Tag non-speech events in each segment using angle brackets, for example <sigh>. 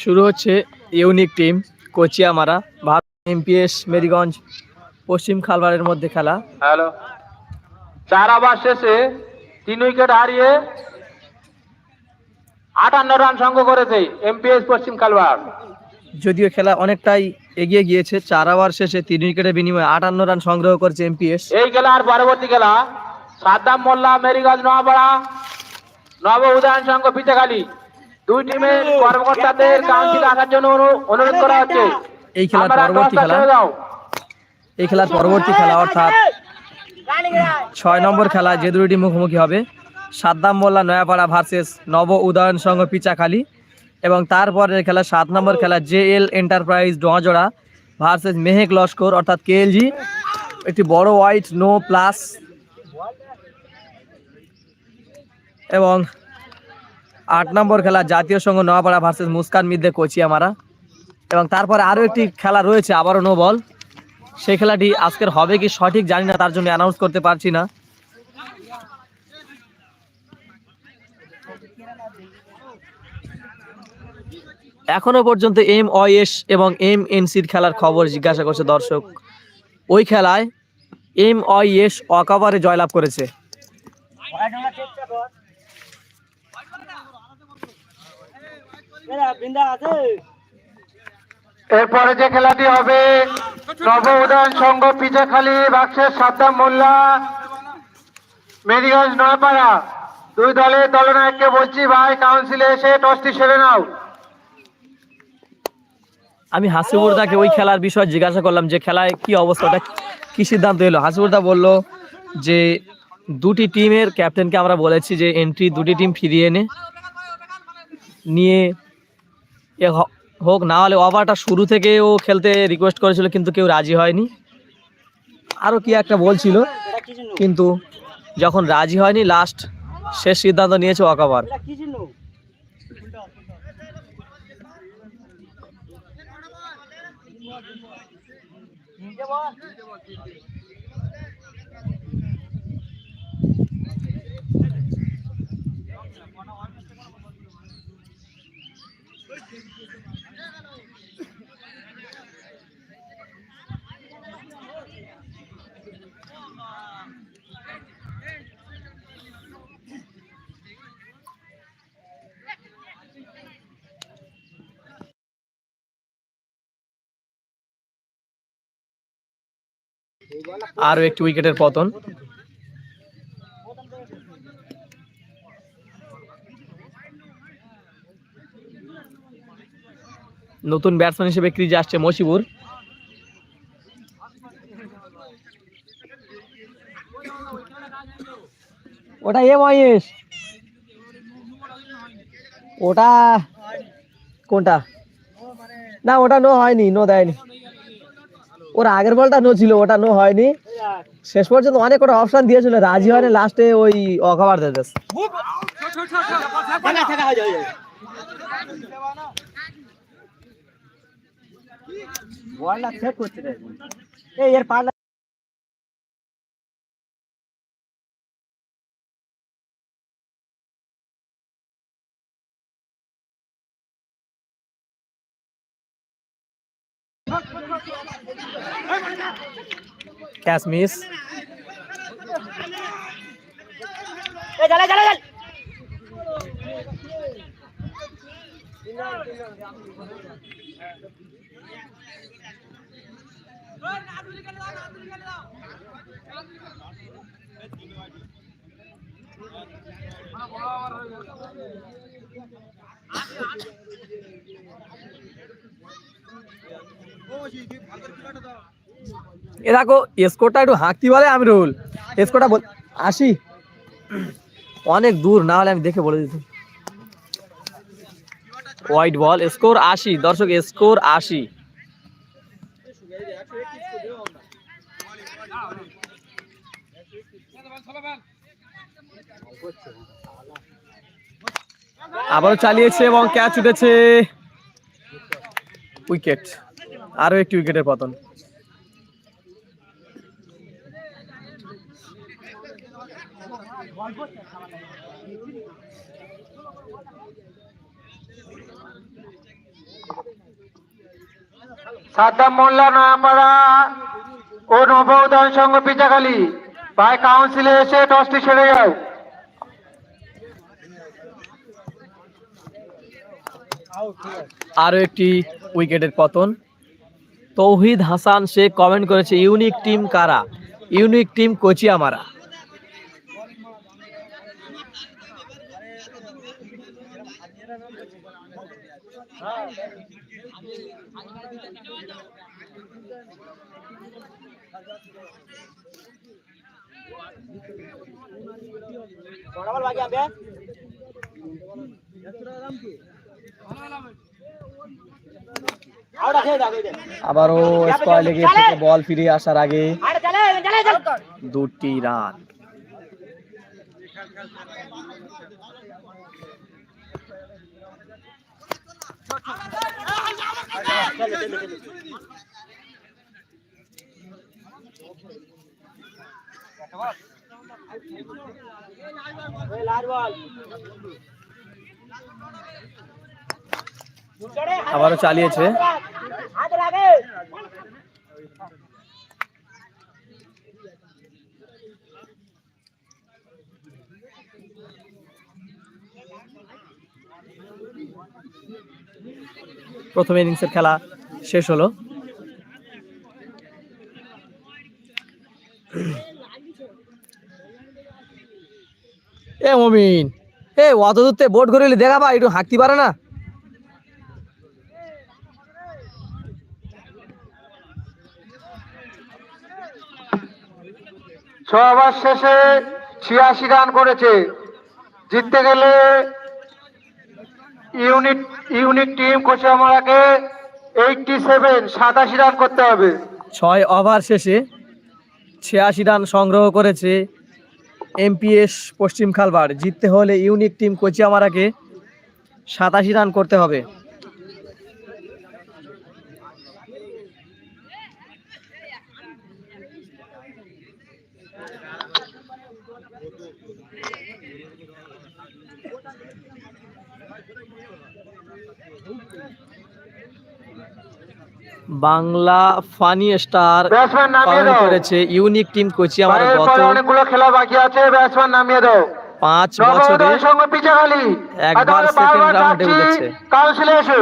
শুরু হচ্ছে unique team Kochiamara Bharat MPS Meriganj পশ্চিম খালবারের মধ্যে খেলা। হ্যালো। চার ওভার শেষে তিন উইকেট হারিয়ে আটান্ন রান সংগ্রহ করেছে এমপিএস পশ্চিম কালবার যদিও খেলা অনেকটাই এগিয়ে গিয়েছে চার ওভার শেষে তিন উইকেটের বিনিময়ে আটান্ন রান সংগ্রহ করেছে এমপিএস। এই খেলার পরবর্তী খেলা সাদ্দাম মোল্লা মেরিগঞ্জ নোয়াপাড়া নব উদয়ন সংঘ পিচাখালী দুই টিমের কর্মকর্তাদের কাউন্সিলে আসার জন্য অনু- অনুরোধ করা হচ্ছে। এই খেলার পরবর্তী খেলা। এই খেলার পরবর্তী খেলা অর্থাৎ ছয় নম্বর খেলা যে দুটি মুখোমুখি হবে। সাদ্দাম মোল্লা নয়াপাড়া ভার্সেস নব উদয়ন সংঘ পিচাখালী এবং তারপরের খেলা সাত নম্বর খেলা J L enterprise Doanjora versus Mehek Laskar অর্থাৎ কেএলজি একটি বড় হোয়াইট নো প্লাস এবং আট নম্বর খেলা জাতীয় সংঘ নোয়াপাড়া ভার্সেস মুস্কান মিদ্দে কোচিয়ামারা। এবং তারপরে আরও একটি খেলা রয়েছে, আবারও নো বল সেই খেলাটি আজকের হবে কি সঠিক জানি না, তার জন্য অ্যানাউন্স করতে পারছি না। এখনও পর্যন্ত এম ওএস এবং এম এনসির খেলার খবর জিজ্ঞাসা করছে দর্শক। ওই খেলায় এম ওএস অকাবারে জয়লাভ করেছে। এরপরে যে খেলাটি হবে, নব উদয়ন সংঘ পিচাখালী বাক্সের সাদ্দাম মোল্লা, মেরিগঞ্জ নয়পাড়া। দুই দলের দলনায়ককে বলছি, ভাই কাউন্সিলে এসে টসটি সেরে নাও। আমি হাসিবুরদাকে ওই খেলার বিষয়ে জিজ্ঞাসা করলাম যে খেলায় কি অবস্থাটা কি সিদ্ধান্ত এলো? হাসিবুরদা বলল যে দুটি টিমের ক্যাপ্টেনকে আমরা বলেছি যে এন্ট্রি দুটি টিম ফিরিয়ে এনে, নিয়ে এ হোক, না হলে ওভারটা শুরু থেকে ও খেলতে রিকোয়েস্ট করেছিল, কিন্তু কেউ রাজি হয়নি। আরও কি একটা বলছিল, কিন্তু যখন রাজি হয়নি লাস্ট শেষ সিদ্ধান্ত নিয়েছে ওয়াকাবার। one. আরও একটি উইকেটের পতন। নতুন ব্যাটসম্যান হিসেবে ক্রিজে আসছে মশিবুর। ওটা এ মহেশ। ওটা কোনটা? না, ওটা নো হয়নি নো দেয়নি। ওর আগের বলটা নো ছিল, ওটা নো হয়নি শেষ পর্যন্ত অনেক ওটা অপশন দিয়েছিল, রাজি হয়নি লাস্টে ওই অকবার দিয়ে দিয়েছে। ক্যাচ মিস এ দেখো স্কোরটা একটু হাঁকতি বলে, আমি রুল স্কোরটা বল, আসি। অনেক দূর, না হলে আমি দেখে বলে দিতাম হোয়াইট বল স্কোর আশি দর্শক স্কোর আশি আবারও চালিয়েছে এবং ক্যাচ উঠেছে। উইকেট। আরও একটি উইকেটের পতন। সাদ্দাম মোল্লা নয়াপাড়া ও নব উদয়ন সংঘ পিচাখালী ভাই কাউন্সিলে এসে টসটি ছেড়ে যাও আরও একটি উইকেটের পতন। তৌহিদ হাসান, সে কমেন্ট করেছে, ইউনিক টিম কারা? Unique team Kochiamara. আবারও স্কোয়ার লেগে থেকে বল ফিরে আসার আগে দুটি রান। আবারও চালিয়েছে। প্রথম ইনিংসের খেলা শেষ হলো। এ মমিন, এ অত দূর থেকে বোট ঘুরে দেখা পা একটু হাঁকতে পারে না? ছ ওভার শেষে ছিয়াশি রান করেছে। জিততে গেলে ইউনিট ইউনিট টিম কোচিয়ামারাকে এইটটি সেভেন সাতাশি রান করতে হবে। ছয় ওভার শেষে ছিয়াশি রান সংগ্রহ করেছে এমপিএস পশ্চিম খালবার। জিততে হলে ইউনিক টিম কোচিয়ামারাকে সাতাশি রান করতে হবে। বাংলা ফানি স্টার ব্যাটসম্যান নামিয়ে করেছে ইউনিক টিম কোচিয়ামারা বাইরের গত পরে অনেকগুলো খেলা বাকি আছে ব্যাটসম্যান নামিয়ে দাও। পাঁচ বছরে একবার round এ উঠেছে। কাউন্সিলে এসো।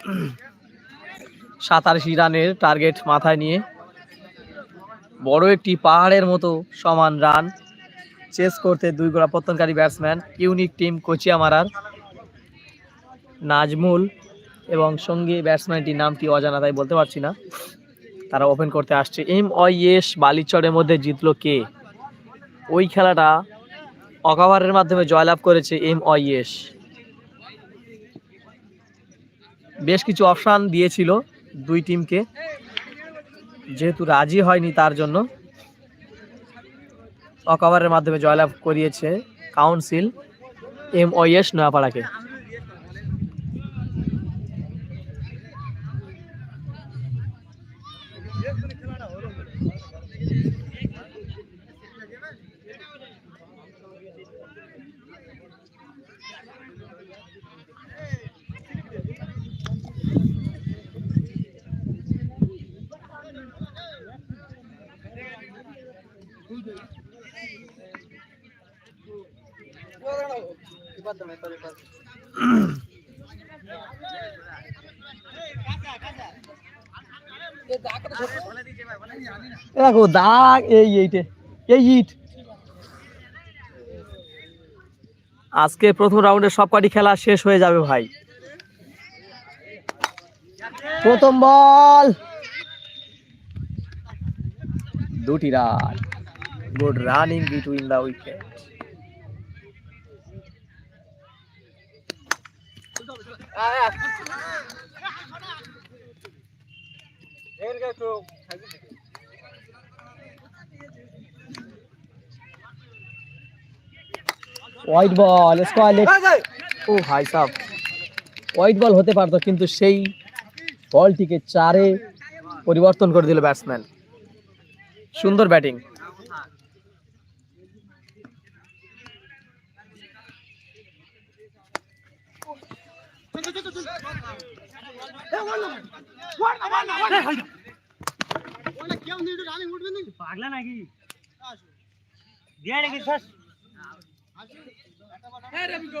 <clears throat> সাতাশি রানের টার্গেট মাথায় নিয়ে। বড় একটি পাহাড়ের মতো সমান রান। চেস করতে দুই গোড়া পত্তনকারী ব্যাটসম্যান ইউনিক টিম কোচিয়ামারার নাজমুল এবং সঙ্গী ব্যাটসম্যানটির নামটি অজানা, তাই বলতে পারছি না। তারা ওপেন করতে আসছে। এম ওয়াইএস বালিচরের মধ্যে জিতলো কে? ওই খেলাটা অকাভারের মাধ্যমে জয়লাভ করেছে এম ওয়াইএস বেশ কিছু অপশান দিয়েছিল। দুই টিমকে। যেহেতু রাজি হয়নি তার জন্য। অকভারের মাধ্যমে জয়লাভ করিয়েছে কাউন্সিল এম ওয়েস নয়াপাড়াকে। দেখো, দাগ, এই এইটে, এই ইট। আজকে প্রথম রাউন্ডের সব কটি খেলা শেষ হয়ে যাবে ভাই। প্রথম বল। দুটি run good running between the wicket white ball square leg ও ভাই সাহ হোয়াইট বল হতে পারতো কিন্তু সেই বলটিকে চারে পরিবর্তন করে দিল ব্যাটসম্যান সুন্দর ব্যাটিং পাগলা নাকি দিয়ে নাকি শেষ একটু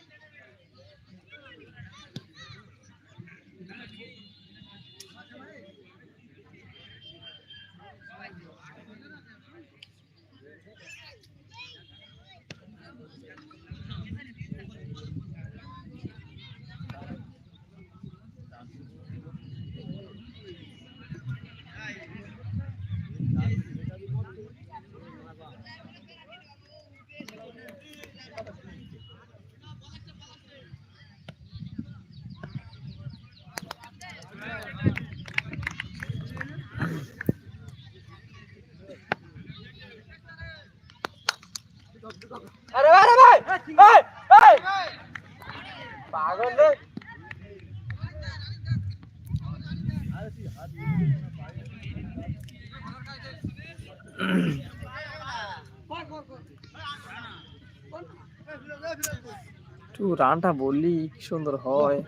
রানটা বললি কি সুন্দর হয়।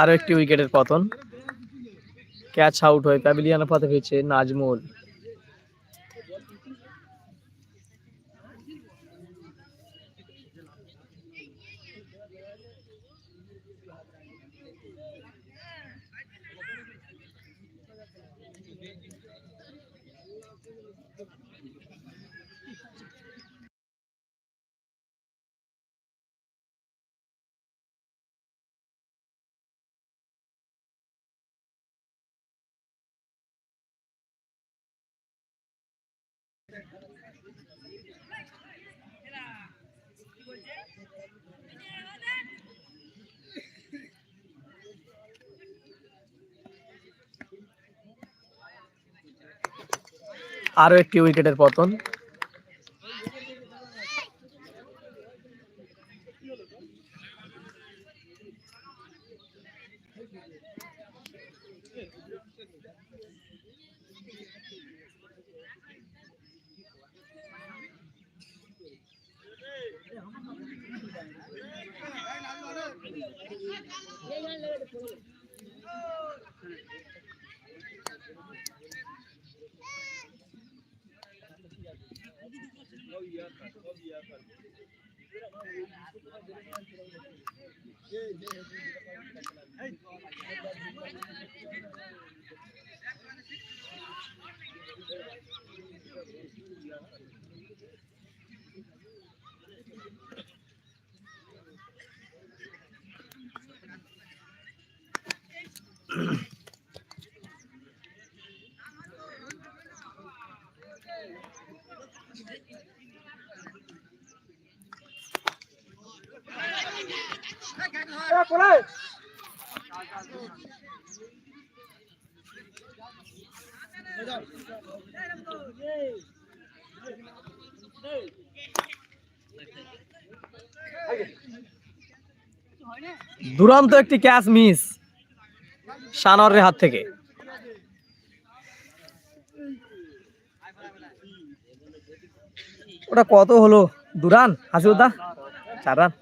আরও একটি উইকেটের পতন। ক্যাচ আউট হয়ে প্যাভিলিয়নের পথে ফিরছে নাজমুল। আরও একটি উইকেটের পতন। দুরন্ত একটি ক্যাচ মিস সানোয়ারের হাত থেকে। ওটা কত হলো? দুরান হাসিউদ্দা চার রান।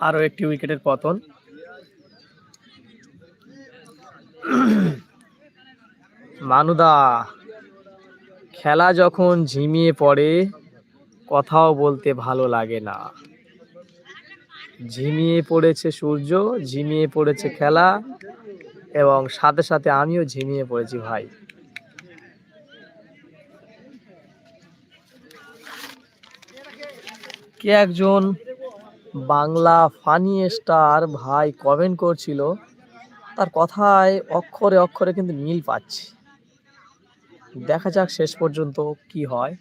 আরও একটি উইকেটের পতন। মানুদা, খেলা যখন ঝিমিয়ে পড়ে, কথাও বলতে ভালো লাগে না। ঝিমিয়ে পড়েছে সূর্য, ঝিমিয়ে পড়েছে খেলা, এবং সাথে সাথে আমিও ঝিমিয়ে পড়েছি ভাই। কে একজন বাংলা ফানি স্টার ভাই কমেন্ট করছিল, তার কথায় অক্ষরে অক্ষরে কিন্তু মিল পাচ্ছি। দেখা যাক শেষ পর্যন্ত কি হয়।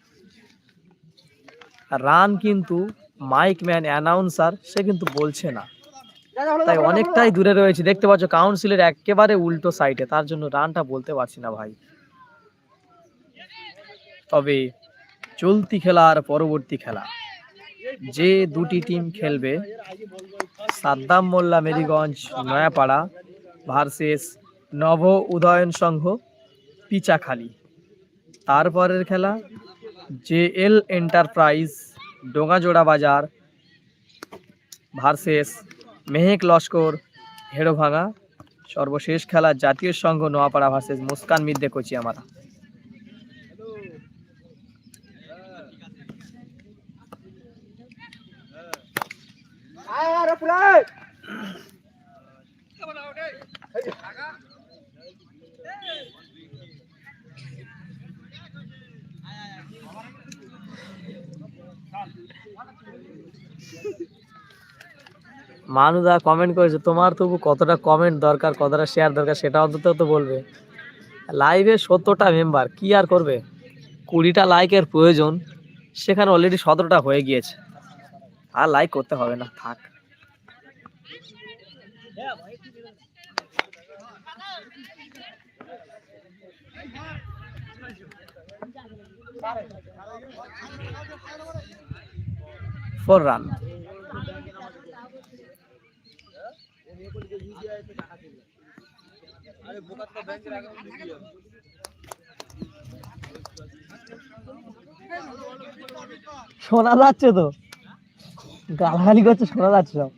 রান কিন্তু মাইক ম্যান অ্যানাউন্সার সে কিন্তু বলছে না। তাই অনেকটাই দূরে রয়েছে। দেখতে পাচ্ছ কাউন্সিলের একেবারে উল্টো সাইডে তার জন্য রানটা বলতে পারছি না ভাই। তবে চলতি খেলা আর পরবর্তী খেলা। যে দুটি টিম খেলবে, সাদ্দাম মোল্লা মেরিগঞ্জ, নয়াপাড়া ভার্সেস নব উদয়ন সংঘ, পিচাখালি। তারপরের খেলা, জে এল এন্টারপ্রাইজ ডোঙাজোড়া বাজার ভার্সেস মেহেক লস্কর, হেড়োভাঙা। সর্বশেষ খেলা, জাতীয় সংঘ নোয়াপাড়া ভার্সেস মুস্কান মিদ্দে, কোচিয়ামারা। মানুদা কমেন্ট করেছে, তোমার তবু কতটা কমেন্ট দরকার, কতটা শেয়ার দরকার, সেটা অন্তত তো বলবে। লাইভে সত্তরটা মেম্বার কি আর করবে? কুড়িটা লাইকের প্রয়োজন, সেখানে অলরেডি সতেরোটা হয়ে গিয়েছে। আর লাইক করতে হবে না, থাক। ফোর রান শোনা যাচ্ছে তো? গালাগালি করছে শোনা যাচ্ছে সব।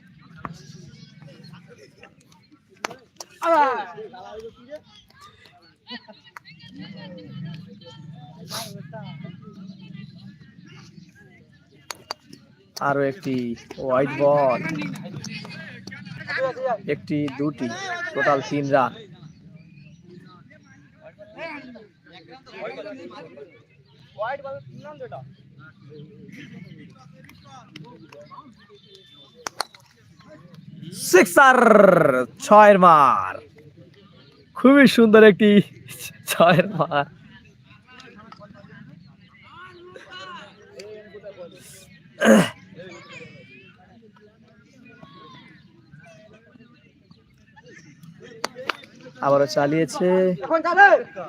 আরও একটি হোয়াইট বল একটি দুটি টোটাল তিন রান সিক্সার ছয়ের মার। খুবই সুন্দর একটি ছয়ের মার। আবারও চালিয়েছে।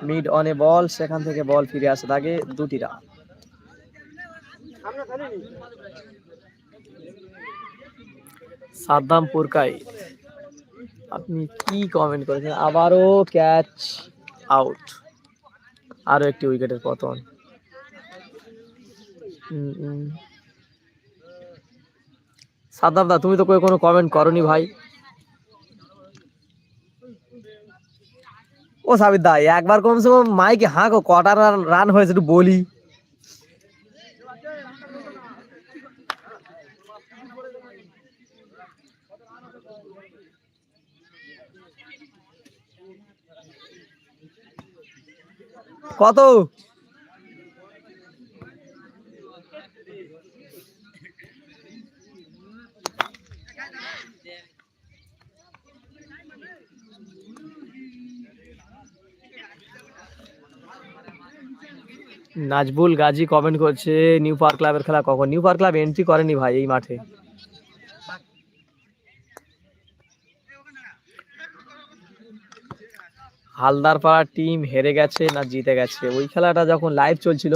মিড অনে বল সেখান থেকে বল ফিরে আসে তাকে দুটি রান সাদ্দাম পুরকাই আপনি কি কমেন্ট করেছেন? আবারও ক্যাচ আউট আরও একটি উইকেটের পতন। সাদ্দাম দা, তুমি তো কোনো কমেন্ট করনি ভাই। ও সাবির দা, একবার কমসে কম মাইকে হাঁকো কটা রান হয়েছে একটু বলি। কত? নাজবুল গাজী কমেন্ট করছে, নিউ পার্ক ক্লাবের খেলা কখন? নিউ পার্ক ক্লাব এন্ট্রি করেনি ভাই এই মাঠে। হালদারপাড়া টিম হেরে গেছে না জিতে গেছে। ওই খেলাটা যখন লাইভ চলছিল,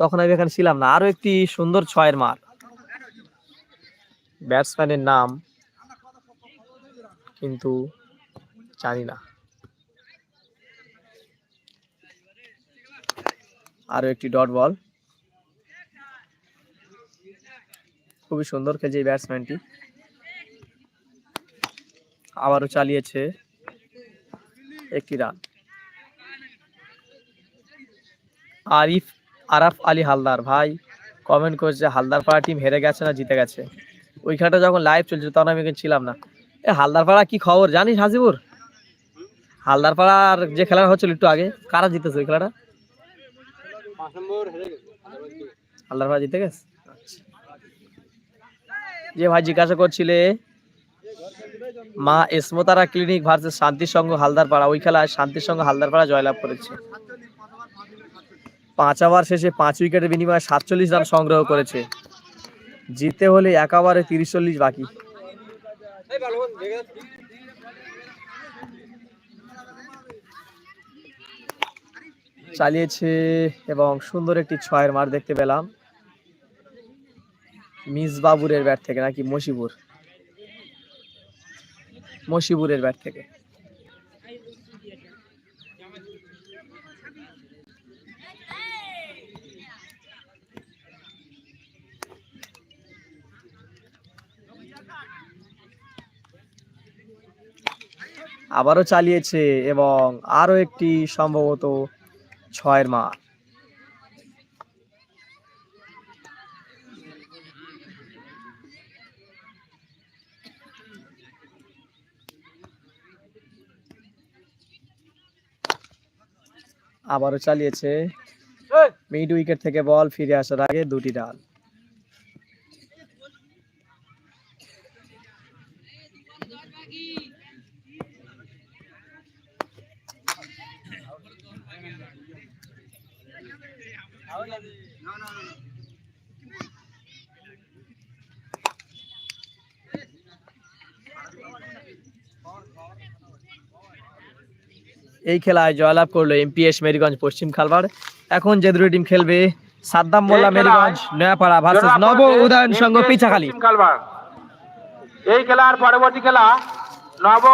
তখন আমি এখানে ছিলাম না। আরও একটি সুন্দর ছয়ের মার ব্যাটসম্যানের নাম কিন্তু জানি না। আরও একটি ডট বল খুবই সুন্দর খেলছে এই ব্যাটসম্যানটি আবারও চালিয়েছে। একটি রান আরিফ, আরাফ আলী হালদার, ভাই কমেন্ট করছে হালদার পাড়া টিম হেরে গেছে না জিতে গেছে। ওই খেলাটা যখন লাইভ চলছিল তখন আমি ছিলাম না। এ হালদার পাড়া কি খবর জানিস হাজিপুর হালদার পাড়ার যে খেলাটা হচ্ছিল একটু আগে, কারা জিতেছে ওই খেলাটা? হালদার পাড়া জিতে গেছে? আচ্ছা। যে ভাই জিজ্ঞাসা করছিলে মা এসমতারা ক্লিনিক ভার্সেস শান্তির সঙ্গ হালদারপাড়া। ওই খেলায় শান্তির সঙ্গ হালদারপাড়া জয়লাভ করেছে। পাঁচ ওভার শেষে পাঁচ উইকেটের বিনিময়ে সাতচল্লিশ রান সংগ্রহ করেছে। জিততে হলে এক ওভারে তিরিশ চল্লিশ বাকি। চালিয়েছে এবং সুন্দর একটি ছয়ের মার দেখতে পেলাম। মিসবাবুরের ব্যাট থেকে নাকি মশিবুর। মশিবুরের ব্যাট থেকে। আবারও চালিয়েছে এবং আরও একটি সম্ভবত ছয়ের মা আবারও চালিয়েছে মিড উইকেট থেকে বল ফিরে আসার আগে দুটি রান। এই খেলায় জয়লাভ করল এমপিএস মেরিগঞ্জ পশ্চিম খালবার এখন যে দুটি টিম খেলবে সাদ্দাম মোল্লা মেরিগঞ্জ নয়াপাড়া ভার্সেস নব উদয়ন সংঘ পিছাখালী। এই খেলার পরবর্তী খেলা নব